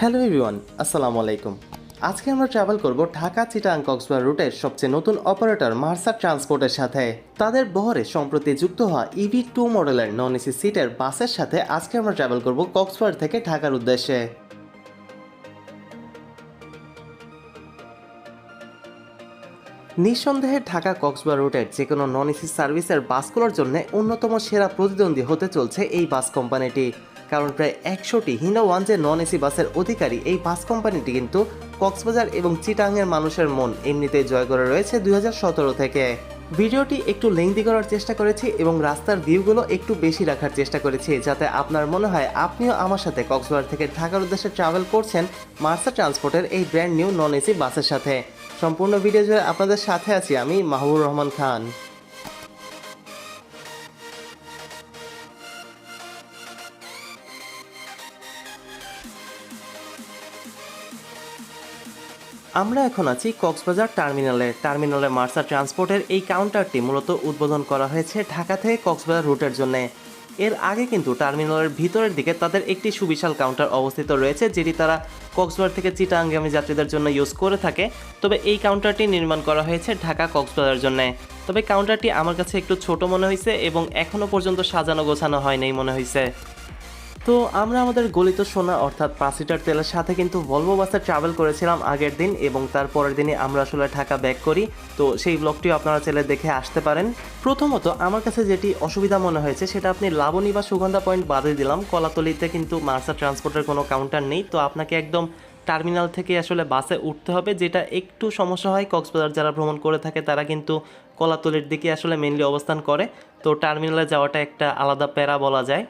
Hello everyone, আসসালামু আলাইকুম। আজকে আমরা ট্রাভেল করব ঢাকা, চিটাং, কক্সবাজার রুটের সবচেয়ে নতুন অপারেটর মার্সার ট্রান্সপোর্টের সাথে। তাদের বহরে সম্প্রতি যুক্ত হওয়া ইভি টু মডেলের নন এসি সিটের বাসের সাথে আজকে আমরা ট্রাভেল করব কক্সবাজার থেকে ঢাকার উদ্দেশ্যে। নিঃসন্দেহে ঢাকা, কক্সবাজার রুটের যে কোনো নন এসি সার্ভিসের বাসগুলোর জন্য অন্যতম সেরা প্রতিদ্বন্দ্বী হতে চলছে এই বাস কোম্পানিটি। কারণ প্রায় একশোটি হিনো ওয়ান যে নন এসি বাসের অধিকারী এই বাস কোম্পানিটি কিন্তু কক্সবাজার এবং চিটাংয়ের মানুষের মন এমনিতেই জয় করে রয়েছে দুই হাজার সতেরো থেকে। ভিডিওটি একটু লেংদি করার চেষ্টা করেছি এবং রাস্তার ভিউগুলো একটু বেশি রাখার চেষ্টা করেছি যাতে আপনার মনে হয় আপনিও আমার সাথে কক্সবাজার থেকে ঢাকার উদ্দেশ্যে ট্রাভেল করছেন মার্সা ট্রান্সপোর্টের এই ব্র্যান্ড নিউ নন এসি বাসের সাথে। সম্পূর্ণ ভিডিও জুড়ে আপনাদের সাথে আছি আমি মাহবুব রহমান খান। আমরা এখন আছি কক্সবাজার টার্মিনালে। টার্মিনালে মার্সা ট্রান্সপোর্টের এই কাউন্টারটি মূলত উদ্বোধন করা হয়েছে ঢাকা থেকে কক্সবাজার রুটের জন্য। এর আগে কিন্তু টার্মিনালের ভিতরের দিকে তাদের একটি সুবিশাল কাউন্টার অবস্থিত রয়েছে, যেটি তারা কক্সবাজার থেকে চিটাঙ্গামী যাত্রীদের জন্য ইউজ করে থাকে। তবে এই কাউন্টারটি নির্মাণ করা হয়েছে ঢাকা কক্সবাজারের জন্য। তবে কাউন্টারটি আমার কাছে একটু ছোট মনে হয়েছে এবং এখনও পর্যন্ত সাজানো গোছানো হয়নি মনে হয়েছে তো আমরা আমাদের গলিত সোনা অর্থাৎ পাঁচ লিটার তেলের সাথে কিন্তু ভলভো বাসে ট্রাভেল করেছিলাম আগের দিন এবং তার পরের দিনই আমরা আসলে ঢাকা ব্যাক করি। তো সেই ব্লগটিও আপনারা ছেলে দেখে আসতে পারেন। প্রথমত আমার কাছে যেটি অসুবিধা মনে হয়েছে সেটা আপনি লাবণী বা সুগন্ধা পয়েন্ট বাদে দিলাম। কলাতলিতে কিন্তু মার্সা ট্রান্সপোর্টের কোনো কাউন্টার নেই। তো আপনাকে একদম টার্মিনাল থেকে আসলে বাসে উঠতে হবে, যেটা একটু সমস্যা হয়। কক্সবাজার যারা ভ্রমণ করে থাকে তারা কিন্তু কলাতলির দিকে আসলে মেনলি অবস্থান করে। তো টার্মিনালে যাওয়াটা একটা আলাদা প্যারা বলা যায়।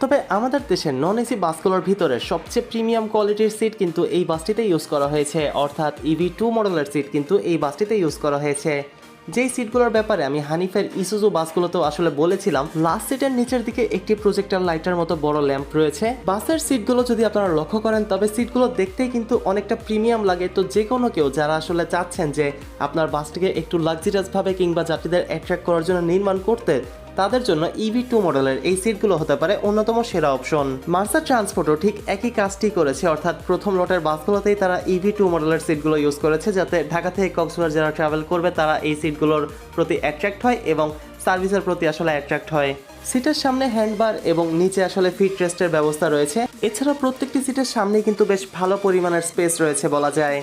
তবে আমাদের দেশের নন এসি বাসগুলোর ভিতরে সবচেয়ে প্রিমিয়াম কোয়ালিটির সিট কিন্তু এই বাসটিতে ইউজ করা হয়েছে। অর্থাৎ ইভি টু মডেলের সিট কিন্তু এই বাসটিতে ইউজ করা হয়েছে। যেই সিটগুলোর ব্যাপারে আমি হানিফের ইসুজু বাসগুলোতেও আসলে বলেছিলাম লাস্ট সিটের নিচের দিকে একটি প্রজেক্টর লাইটের মতো বড় ল্যাম্প রয়েছে। বাসের সিটগুলো যদি আপনারা লক্ষ্য করেন, তবে সিটগুলো দেখতেই কিন্তু অনেকটা প্রিমিয়াম লাগে। তো যে কোনো কেউ যারা আসলে চাচ্ছেন যে আপনার বাসটিকে একটু লাক্সারিয়াসভাবে কিংবা যাত্রীদের অ্যাট্রাক্ট করার জন্য নির্মাণ করতে তাদের জন্য ইভি টু মডেলের এই সিটগুলো হতে পারে অন্যতম সেরা অপশন মার্সা ট্রান্সপোর্টও ঠিক একই কাজটি করেছে, অর্থাৎ প্রথম লটের বাসগুলোতেই তারা ইভি টু মডেলের সিটগুলো ইউজ করেছে, যাতে ঢাকা থেকে কক্সবাজার যারা ট্রাভেল করবে, তারা এই সিটগুলোর প্রতি অ্যাট্রাক্ট হয় এবং সার্ভিসের প্রতি আসলে অ্যাট্রাক্ট হয়। সিটের সামনে হ্যান্ডবার এবং নিচে আসলে ফিট রেস্টের ব্যবস্থা রয়েছে। এছাড়া প্রত্যেকটি সিটের সামনেই কিন্তু বেশ ভালো পরিমাণের স্পেস রয়েছে বলা যায়।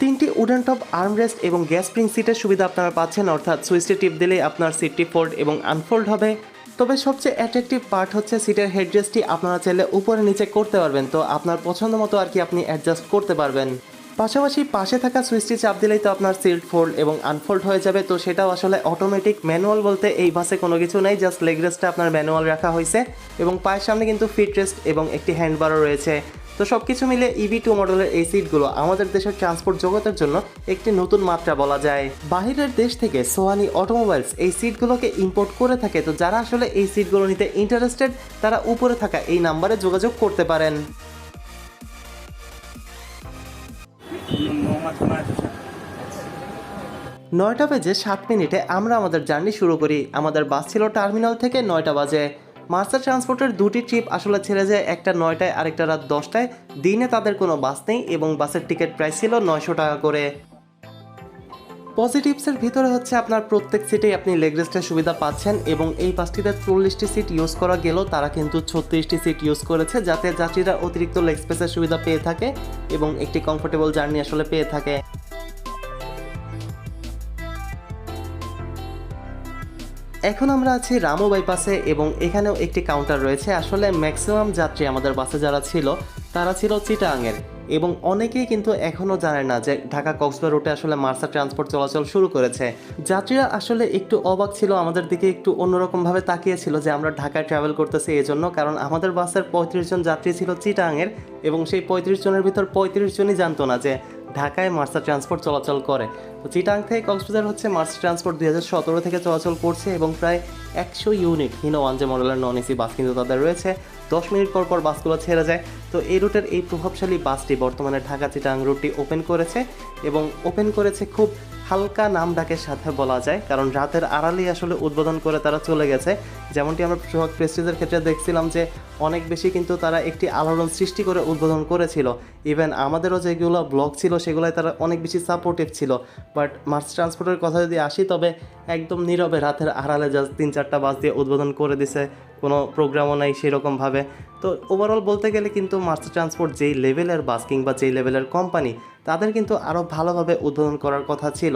তিনটি উডেন টপ আর্মরেস্ট এবং গ্যাস স্প্রিং সিটের সুবিধা আপনারা পাচ্ছেন, অর্থাৎ সুইচটি টিপ দিলেই আপনার সিটটি ফোল্ড এবং আনফোল্ড হবে। তবে সবচেয়ে অ্যাট্রাকটিভ পার্ট হচ্ছে সিটের হেডরেস্টটি আপনারা চাইলে উপরে নিচে করতে পারবেন, তো আপনার পছন্দ মতো আর কি আপনি অ্যাডজাস্ট করতে পারবেন। পাশাপাশি পাশে থাকা সুইচটি চাপ দিলেই তো আপনার সিট ফোল্ড এবং আনফোল্ড হয়ে যাবে, তো সেটাও আসলে অটোমেটিক ম্যানুয়াল বলতে এই বাসে কোনো কিছু নেই জাস্ট লেগ রেস্টটা আপনার ম্যানুয়াল রাখা হয়েছে। এবং পায়ের সামনে কিন্তু ফিট রেস্ট এবং একটি হ্যান্ডবারও রয়েছে। তো সব কিছু মিলে ইভি টু মডেলের এই সিটগুলো আমাদের দেশের ট্রান্সপোর্ট জগতের জন্য একটি নতুন মাত্রা বলা যায়। বাহিরের দেশ থেকে সোয়ানি অটোমোবাইলস এই সিটগুলোকে ইম্পোর্ট করে থাকে, তো যারা আসলে এই সিটগুলো নিতে ইন্টারেস্টেড তারা উপরে থাকা এই নাম্বারে যোগাযোগ করতে পারেন। নয়টা বেজে সাত মিনিটে আমরা আমাদের জার্নি শুরু করি। আমাদের বাস ছিল টার্মিনাল থেকে নয়টা বাজে। মার্সা ট্রান্সপোর্টের দুটি ট্রিপ আসলে ছেড়ে যায়, একটা নয়টায়, আরেকটা রাত দশটায়। দিনে তাদের কোনো বাস নেই এবং বাসের টিকিট প্রাইস ছিল নয়শো টাকা করে। পজিটিভসের ভিতরে হচ্ছে আপনার প্রত্যেক সিটেই আপনি লেগ রেস্টের সুবিধা পাচ্ছেন এবং এই বাসটিতে চল্লিশটি সিট ইউজ করা গেলেও তারা কিন্তু ছত্রিশটি সিট ইউজ করেছে যাতে যাত্রীরা অতিরিক্ত লেগ স্পেসের সুবিধা পেয়ে থাকে এবং একটি কমফোর্টেবল জার্নি আসলে পেয়ে থাকে। এখন আমরা আছি রামু বাইপাসে এবং এখানেও একটি কাউন্টার রয়েছে। আসলে ম্যাক্সিমাম যাত্রী আমাদের বাসে যারা ছিল, তারা ছিল চিটাঙের এবং অনেকেই কিন্তু এখনও জানে না যে ঢাকা কক্সবাজার রুটে আসলে মার্সা ট্রান্সপোর্ট চলাচল শুরু করেছে। যাত্রীরা আসলে একটু অবাক ছিল, আমাদের দিকে একটু অন্যরকমভাবে তাকিয়েছিল যে আমরা ঢাকায় ট্রাভেল করতেছি এই জন্য কারণ আমাদের বাসের পঁয়ত্রিশ জন যাত্রী ছিল চিটাঙের এবং সেই পঁয়ত্রিশ জনের ভিতর পঁয়ত্রিশ জনই জানতো না যে ঢাকায় মার্সা ট্রান্সপোর্ট চলাচল করে। তো চিটাং থেকে কক্সবাজার হচ্ছে মার্সা ট্রান্সপোর্ট দুই হাজার সতেরো থেকে চলাচল করছে এবং প্রায় একশো ইউনিট হিনো ওয়ান যে মডেলের নন এসি বাস কিন্তু তাদের রয়েছে। দশ মিনিট পর পর বাসগুলো ছেড়ে যায়। তো এই রুটের এই প্রভাবশালী বাসটি বর্তমানে ঢাকা চিটাং রুটটি ওপেন করেছে এবং ওপেন করেছে খুব হালকা নাম ডাকের সাথে বলা যায়, কারণ রাতের আড়ালেই আসলে উদ্বোধন করে তারা চলে গেছে। যেমনটি আমরা সোহাগ প্রেস্টিজের ক্ষেত্রে দেখছিলাম যে অনেক বেশি কিন্তু তারা একটি আলোড়ন সৃষ্টি করে উদ্বোধন করেছিল। ইভেন আমাদেরও যেগুলো ব্লগ ছিল, সেগুলোয় তারা অনেক বেশি সাপোর্টিভ ছিল। বাট মার্চ ট্রান্সপোর্টের কথা যদি আসি, তবে একদম নীরবে রাতের আড়ালে জাস্ট তিন চারটা বাস দিয়ে উদ্বোধন করে দিছে। কোনো প্রোগ্রামও নাই সেরকমভাবে। তো ওভারঅল বলতে গেলে কিন্তু মার্চ ট্রান্সপোর্ট যেই লেভেলের বাস কিংবা যেই লেভেলের কোম্পানি তাদের কিন্তু আরও ভালোভাবে উদ্বোধন করার কথা ছিল।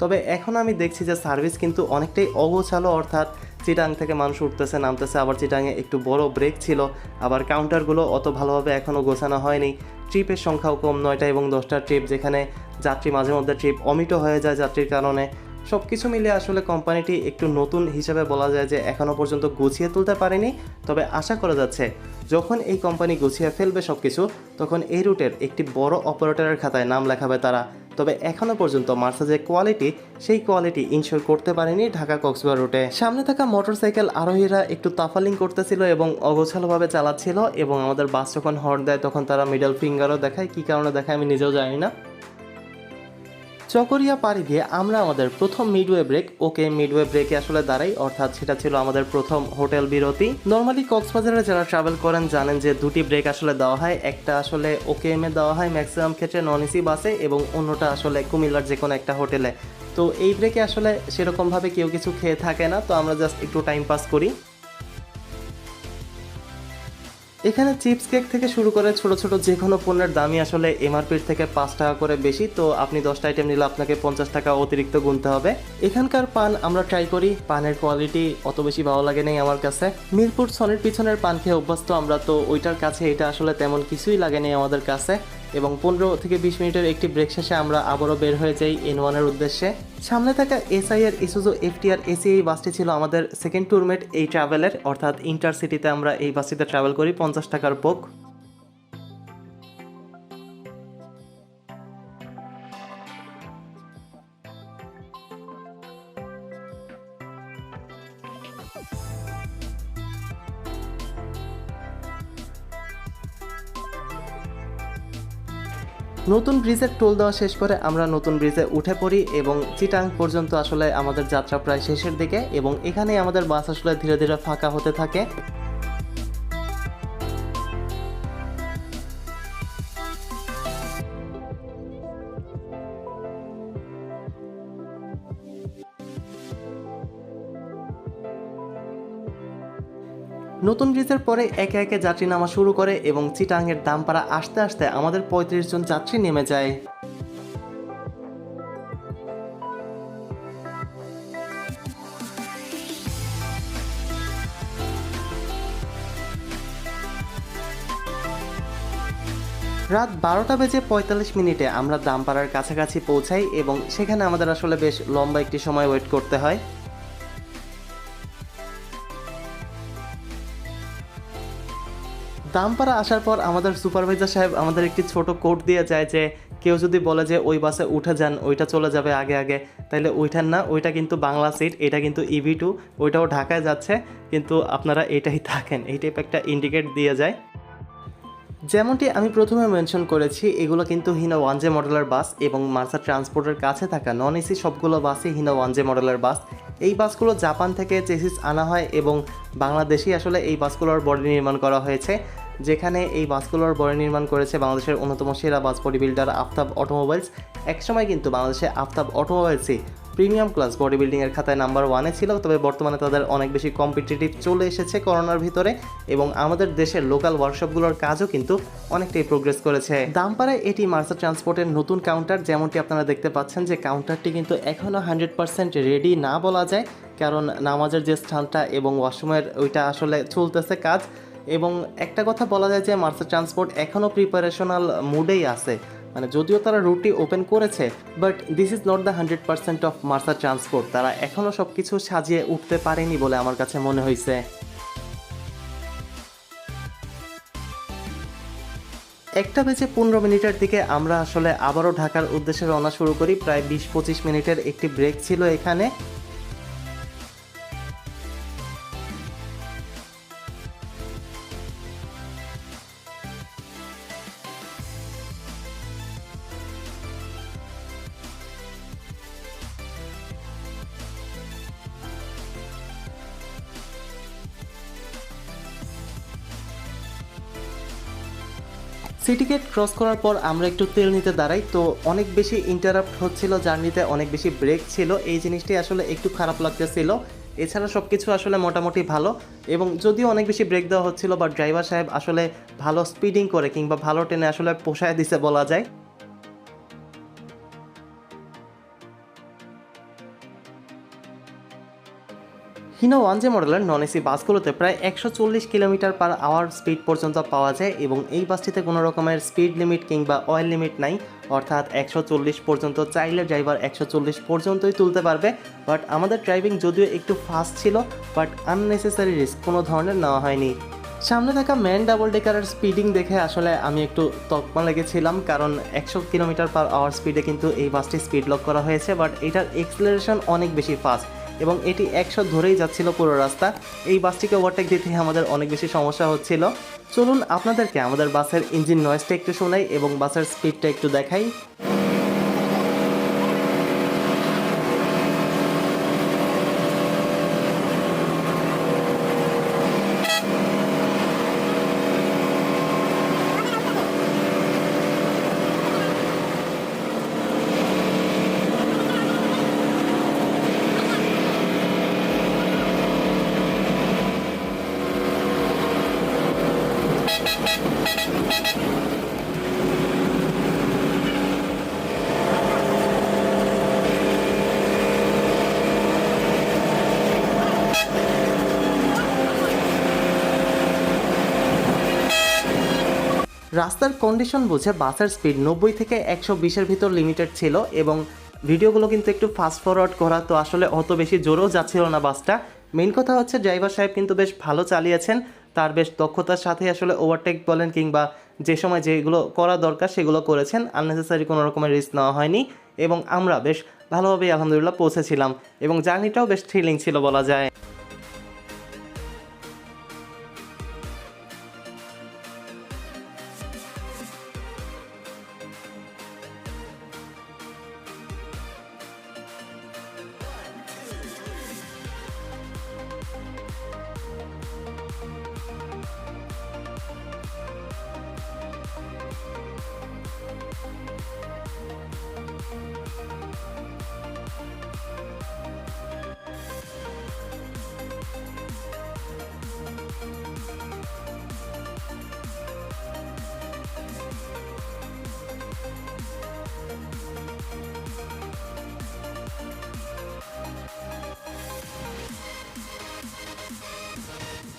তবে এখন আমি দেখছি যে সার্ভিস কিন্তু অনেকটাই অগোছালো, অর্থাৎ চিটাং থেকে মানুষ উঠতেছে, নামতেছে, আবার চিটাংয়ে একটু বড় ব্রেক ছিল, আবার কাউন্টারগুলো অত ভালোভাবে এখনও গোছানো হয়নি। ট্রিপের সংখ্যাও কম, নয়টা এবং দশটা ট্রিপ যেখানে যাত্রী মাঝে মধ্যে ট্রিপ অমিট হয়ে যায় যাত্রীর কারণে। সব কিছু মিলিয়ে আসলে কোম্পানিটি একটু নতুন হিসেবে বলা যায় যে এখনও পর্যন্ত গুছিয়ে তুলতে পারেনি। তবে আশা করা যাচ্ছে, যখন এই কোম্পানি গুছিয়ে ফেলবে সব কিছু তখন এই রুটের একটি বড় অপারেটরের খাতায় নাম লেখাবে তারা। তবে এখনও পর্যন্ত মার্সা যে কোয়ালিটি, সেই কোয়ালিটি ইনশোর করতে পারেনি ঢাকা কক্সবাজার রুটে। সামনে থাকা মোটরসাইকেল আরোহীরা একটু তাফালিং করতেছিল এবং অগোছালোভাবে চালাচ্ছিল এবং আমাদের বাস যখন হর্ন দেয় তখন তারা মিডল ফিঙ্গারও দেখায়, কি কারণে দেখায় আমি নিজেও জানি না। চকরিয়া পাড়ি দিয়ে আমরা আমাদের প্রথম মিডওয়ে ব্রেক ওকে মিডওয়ে ব্রেকে আসলে দাঁড়াই, অর্থাৎ সেটা ছিল আমাদের প্রথম হোটেল বিরতি। নর্মালি কক্সবাজারে যারা ট্রাভেল করেন জানেন যে দুটি ব্রেক আসলে দেওয়া হয়, একটা আসলে ওকে এম দেওয়া হয় ম্যাক্সিমাম ক্ষেত্রে নন এসি বাসে এবং অন্যটা আসলে কুমিল্লার যে কোনো একটা হোটেলে তো এই ব্রেকে আসলে সেরকমভাবে কেউ কিছু খেয়ে থাকে না, তো আমরা জাস্ট একটু টাইম পাস করি। এখানে চিপস কেক থেকে শুরু করে ছোট ছোট যে কোনো পণ্যের দামই আসলে এমআরপির থেকে পাঁচ টাকা করে বেশি। তো আপনি দশটা আইটেম নিলে আপনাকে পঞ্চাশ টাকা অতিরিক্ত গুনতে হবে। এখানকার পান আমরা ট্রাই করি। পানের কোয়ালিটি অত বেশি ভালো লাগে নেই আমার কাছে। মিরপুর সনের পিছনের পান খেয়ে অভ্যস্ত আমরা, তো ওইটার কাছে এটা আসলে তেমন কিছুই লাগে নেই আমাদের কাছে। এবং পনেরো থেকে বিশ মিনিটের একটি ব্রেক শেষে আমরা আবারও বের হয়ে যাই এন ওয়ানের উদ্দেশ্যে। সামনে থাকা এসআই এর ইসুজো এফটিআর এসি এই বাসটি ছিল আমাদের সেকেন্ড ট্যুরমেট এই ট্রাভেলের অর্থাৎ ইন্টারসিটিতে আমরা এই বাসটিতে ট্রাভেল করি, পঞ্চাশ টাকার পোক নতুন ব্রিজের টোল দেওয়া শেষ করে আমরা নতুন ব্রিজে উঠে পড়ি এবং চিটাং পর্যন্ত আসলে আমাদের যাত্রা প্রায় শেষের দিকে এবং এখানে আমাদের বাস আসলে ধীরে ধীরে ফাঁকা হতে থাকে। নতুন ব্রিজের পরে একে একে যাত্রী নামা শুরু করে এবং চিটাংয়ের দামপাড়া আসতে আসতে আমাদের পঁয়ত্রিশ জন যাত্রী নেমে যায়। রাত বারোটা বেজে পঁয়তাল্লিশ মিনিটে আমরা দামপাড়ার কাছাকাছি পৌঁছাই এবং সেখানে আমাদের আসলে বেশ লম্বা একটি সময় ওয়েট করতে হয়। দামপাড়া আসার পর আমাদের সুপারভাইজার সাহেব আমাদের একটি ছোট কোড দিয়ে যায় যে, কেউ যদি বলে যে, ওই বাসে উঠে যান, ওইটা চলে যাবে আগে আগে। তাইলে ওইটার না, ওইটা কিন্তু বাংলা সিট এটা কিন্তু ইভি টু ওইটাও ঢাকায় যাচ্ছে। কিন্তু আপনারা এটাই থাকেন। এই টাইপ একটা ইন্ডিকেট দিয়ে যায়। যেমনটি আমি প্রথমে মেনশন করেছি, এগুলো কিন্তু হিনা ওয়ান জে মডেলের বাস এবং মার্সা ট্রান্সপোর্টের কাছে থাকা নন এসি সবগুলো বাসই হিনা ওয়ান জে মডেলের বাস এই বাসগুলো জাপান থেকে চেসিস আনা হয় এবং বাংলাদেশেই আসলে এই বাসগুলোর বডি নির্মাণ করা হয়েছে। যেখানে এই বাসগুলোর বডি নির্মাণ করেছে বাংলাদেশের অন্যতম সেরা bus body builder Aftab automobiles একসময় কিন্তু বাংলাদেশে আফতাব অটোমোবাইলসই প্রিমিয়াম ক্লাস বডি বিল্ডিংয়ের খাতায় নাম্বার ওয়ানে ছিল, তবে বর্তমানে তাদের অনেক বেশি কম্পিটিটিভ চলে এসেছে করোনার ভিতরে এবং আমাদের দেশের লোকাল ওয়ার্কশপগুলোর কাজও কিন্তু অনেকটাই প্রোগ্রেস করেছে। দামপাড়ায় এটি মার্সা ট্রান্সপোর্টের নতুন কাউন্টার যেমনটি আপনারা দেখতে পাচ্ছেন যে কাউন্টারটি কিন্তু এখনও হান্ড্রেড পার্সেন্ট রেডি না বলা যায়, কারণ নামাজের যে স্থানটা এবং ওয়াশরুমের ওইটা আসলে চলতেছে কাজ। এবং একটা কথা বলা যায় যে মার্সা ট্রান্সপোর্ট এখনও প্রিপারেশনাল মুডেই আছে। মানে যদিও তারা রুটটি ওপেন করেছে but this is not the hundred percent of Marsa transport. তারা এখনও সব কিছু সাজিয়ে উঠতে পারেনি বলে আমার কাছে মনে হয়েছে একটা বেজে পনেরো মিনিটের দিকে আমরা আসলে আবারও ঢাকার উদ্দেশ্যে রওনা শুরু করি। প্রায় বিশ পঁচিশ মিনিটের একটি ব্রেক ছিল এখানে। সিটি গেট ক্রস করার পর আমরা একটু তেল নিতে দাঁড়াই। তো অনেক বেশি ইন্টারাপ্ট হচ্ছিল জার্নিতে, অনেক বেশি ব্রেক ছিল। এই জিনিসটি আসলে একটু খারাপ লাগতেছিল। এছাড়া সব কিছু আসলে মোটামুটি ভালো এবং যদিও অনেক বেশি ব্রেক দেওয়া হচ্ছিল বা ড্রাইভার সাহেব আসলে ভালো স্পিডিং করে কিংবা ভালো ট্রেনে আসলে পোষায় দিছে বলা যায়। হিনো ওয়ান জে মডেলের নন এসি বাসগুলোতে প্রায় একশো চল্লিশ কিলোমিটার পার আওয়ার স্পিড পর্যন্ত পাওয়া যায় এবং এই বাসটিতে কোনো রকমের স্পিড লিমিট কিংবা অয়েল লিমিট নাই, অর্থাৎ একশো চল্লিশ পর্যন্ত চাইলে ড্রাইভার একশো চল্লিশ পর্যন্তই তুলতে পারবে। বাট আমাদের ড্রাইভিং যদিও একটু ফাস্ট ছিল বাট আননেসেসারি রিস্ক কোনো ধরনের নেওয়া হয়নি। সামনে থাকা ম্যান ডাবল ডেকারের স্পিডিং দেখে আসলে আমি একটু তকমা লেগেছিলাম, কারণ একশো কিলোমিটার পার আওয়ার স্পিডে কিন্তু এই বাসটি স্পিড লক করা হয়েছে বাট এটার এক্সেলারেশন অনেক বেশি ফাস্ট এবং এটি একশো ধরেই যাচ্ছিল পুরো রাস্তা। এই বাসটিকে ওভারটেক দিতে আমাদের অনেক বেশি সমস্যা হচ্ছিল। চলুন আপনাদেরকে আমাদের বাসের ইঞ্জিন নয়েজটা একটু শোনাই এবং বাসের স্পিডটা একটু দেখাই। রাস্তার কন্ডিশন বুঝে বাসের স্পিড নব্বই থেকে একশো বিশের ভিতর লিমিটেড ছিল এবং ভিডিওগুলো কিন্তু একটু ফাস্ট ফরওয়ার্ড করা, তো আসলে অত বেশি জোরেও যাচ্ছিল না বাসটা। মেন কথা হচ্ছে ড্রাইভার সাহেব কিন্তু বেশ ভালো চালিয়েছেন। তার বেশ দক্ষতার সাথে আসলে ওভারটেক বলেন কিংবা যে সময় যেগুলো করা দরকার সেগুলো করেছেন আননেসেসারি কোনো রকমের রিস্ক নেওয়া হয়নি এবং আমরা বেশ ভালোভাবেই আলহামদুলিল্লাহ পৌঁছেছিলাম এবং জার্নিটাও বেশ থ্রিলিং ছিল বলা যায়।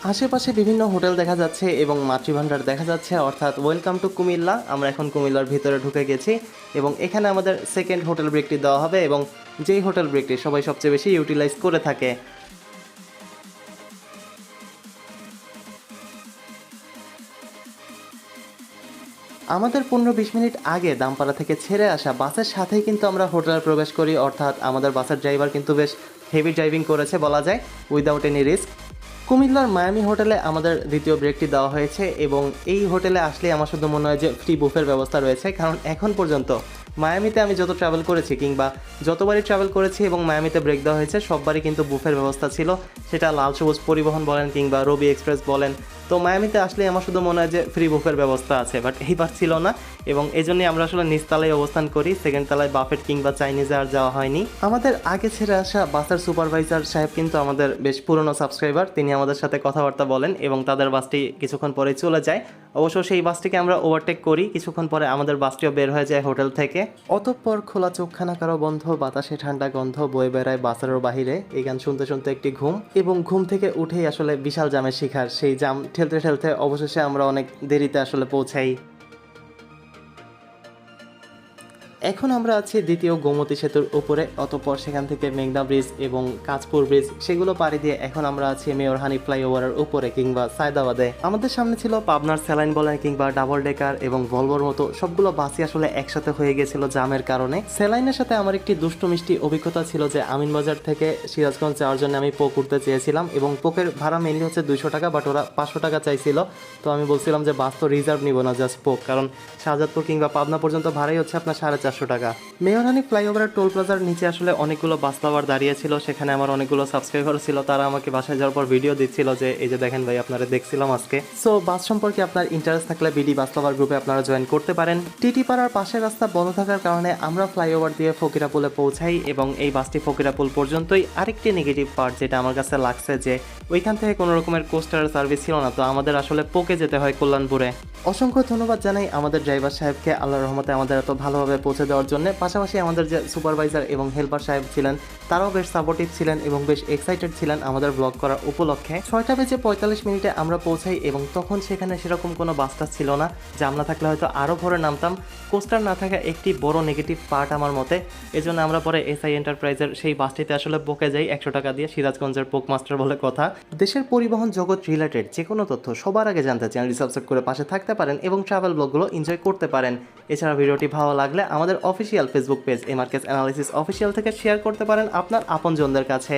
আশেপাশে বিভিন্ন হোটেল দেখা যাচ্ছে এবং মাতৃভাণ্ডার দেখা যাচ্ছে, অর্থাৎ ওয়েলকাম টু কুমিল্লা। আমরা এখন কুমিল্লার ভিতরে ঢুকে গেছি এবং এখানে আমাদের সেকেন্ড হোটেল ব্রেকটি দেওয়া হবে এবং যেই হোটেল ব্রেকটি সবাই সবচেয়ে বেশি ইউটিলাইজ করে থাকে। আমাদের পনেরো বিশ মিনিট আগে দামপাড়া থেকে ছেড়ে আসা বাসের সাথেই কিন্তু আমরা হোটেলে প্রবেশ করি, অর্থাৎ আমাদের বাসের ড্রাইভার কিন্তু বেশ হেভি ড্রাইভিং করেছে বলা যায় উইদাউট এনি রিস্ক কুমিল্লার মায়ামি হোটেলে আমাদের দ্বিতীয় ব্রেকটি দেওয়া হয়েছে এবং এই হোটেলে আসলে আমার শুধু মনে হয় যে ফ্রি বুফের ব্যবস্থা রয়েছে। কারণ এখন পর্যন্ত মায়ামিতে আমি যত ট্রাভেল করেছি কিংবা যতবারই ট্রাভেল করেছি এবং মায়ামিতে ব্রেক দেওয়া হয়েছে, সববারই কিন্তু বুফের ব্যবস্থা ছিল। সেটা লাল সবুজ পরিবহন বলেন কিংবা রবি এক্সপ্রেস বলেন তো মায়ামিতে আসলে আমার শুধু মনে হয় যে ফ্রি বুফের ব্যবস্থা আছে বাট এইবার ছিল না। এবং এই জন্যই আমরা আসলে নিচতলায় অবস্থান করি সেকেন্ড তলায় বাফেট কিংবা চাইনিজে আর যাওয়া হয়নি। আমাদের আগে ছেড়ে আসা বাসের সুপারভাইজার সাহেব কিন্তু আমাদের বেশ পুরনো সাবস্ক্রাইবার তিনি আমাদের সাথে কথাবার্তা বলেন এবং তাদের বাসটি কিছুক্ষণ পরে চলে যায়। অবশ্য সেই বাসটিকে আমরা ওভারটেক করি, কিছুক্ষণ পরে আমাদের বাসটিও বের হয়ে যায় হোটেল থেকে। অতঃপর খোলা চোখখানা কারও বন্ধ, বাতাসে ঠান্ডা গন্ধ, বয়ে বেড়ায় বাসারের বাহিরে, এই গান শুনতে শুনতে একটি ঘুম, এবং ঘুম থেকে উঠেই আসলে বিশাল জামের শিখার, সেই জাম ঠেলতে ঠেলতে অবশেষে আমরা অনেক দেরিতে আসলে পৌঁছাই। এখন আমরা আছি দ্বিতীয় গোমতী সেতুর উপরে, অতঃপর সেখান থেকে মেঘনা ব্রিজ এবং কাঁচপুর ব্রিজ, সেগুলো পাড়ি দিয়ে এখন আমরা আছি মেয়রহানি ফ্লাইওভারের উপরে কিংবা সায়দাবাদে। আমাদের সামনে ছিল পাবনার স্যালাইন বলেন কিংবা ডাবল ডেকার এবং ভলভোর মতো, সবগুলো বাসই আসলে একসাথে হয়ে গেছিল জামের কারণে। স্যালাইনের সাথে আমার একটি দুষ্টু মিষ্টি অভিজ্ঞতা ছিল যে আমিন বাজার থেকে সিরাজগঞ্জ যাওয়ার জন্য আমি পোক উঠতে চেয়েছিলাম এবং পোকের ভাড়া মেনলি হচ্ছে দুইশো টাকা বাট ওরা পাঁচশো টাকা চাইছিল। তো আমি বলছিলাম যে বাস তো রিজার্ভ নিব না জাস্ট পোক, কারণ শাহজাদপুর কিংবা পাবনা পর্যন্ত ভাড়াই হচ্ছে আপনার সাড়ে চারশো টাকা। মেয়রহানি ফ্লাইওভারের টোল প্লাজার নিচে আসলে অনেকগুলো বাস লাভার দাঁড়িয়ে ছিল, সেখানে আমার অনেকগুলো সাবস্ক্রাইবার ছিল, তারা আমাকে বাসায় যাওয়ার পর ভিডিও দিচ্ছিল যে, এই যে দেখেন ভাই, আপনারা দেখছিলাম আজকে। সো বাস সম্পর্কে আপনার ইন্টারেস্ট থাকলে বিডি বাস লাভার গ্রুপে আপনারা জয়েন করতে পারেন। টিটি পাড়ার পাশের রাস্তা বন্ধ থাকার কারণে আমরা ফ্লাইওভার দিয়ে ফকিরাপুলে পৌঁছাই এবং এই বাসটি ফকিরাপুল পর্যন্তই আরেকটি নেগেটিভ পার্ট যেটা আমার কাছে লাগছে যে, ওইখান থেকে কোনো রকমের কোস্টার সার্ভিস ছিল না, তো আমাদের আসলে পোকে যেতে হয় কল্যাণপুরে। অসংখ্য ধন্যবাদ জানাই আমাদের ড্রাইভার সাহেবকে আল্লাহ রহমতে আমাদের এত ভালোভাবে পৌঁছে দেওয়ার জন্য। পাশাপাশি আমাদের যে সুপারভাইজার এবং হেল্পার সাহেব ছিলেন, তারাও বেশ সাপোর্টিভ ছিলেন এবং বেশ এক্সাইটেড ছিলেন আমাদের ব্লগ করার উপলক্ষে। ছয়টা বেজে পঁয়তাল্লিশ মিনিটে আমরা পৌঁছাই এবং তখন সেখানে সেরকম কোনো বাসটা ছিল না জামলা থাকলে হয়তো আরও ভরে নামতাম। কোস্টার না থাকা একটি বড় নেগেটিভ পার্ট আমার মতে। এজন্য আমরা পরে এসআই এন্টারপ্রাইজের সেই বাসটিতে আসলে বকে যাই একশো টাকা দিয়ে, সিরাজগঞ্জের পোক মাস্টার বলে কথা। দেশের পরিবহন জগৎ রিলেটেড যে কোনো তথ্য সবার আগে জানতে চ্যানেলটি সাবস্ক্রাইব করে পাশে থাকতে পারেন এবং ট্রাভেল ব্লগগুলো এনজয় করতে পারেন। এছাড়া ভিডিওটি ভালো লাগলে আমাদের অফিসিয়াল ফেসবুক পেজ এমআরকেস অ্যানালিসিস অফিসিয়াল থেকে শেয়ার করতে পারেন আপনার আপনজনদের কাছে।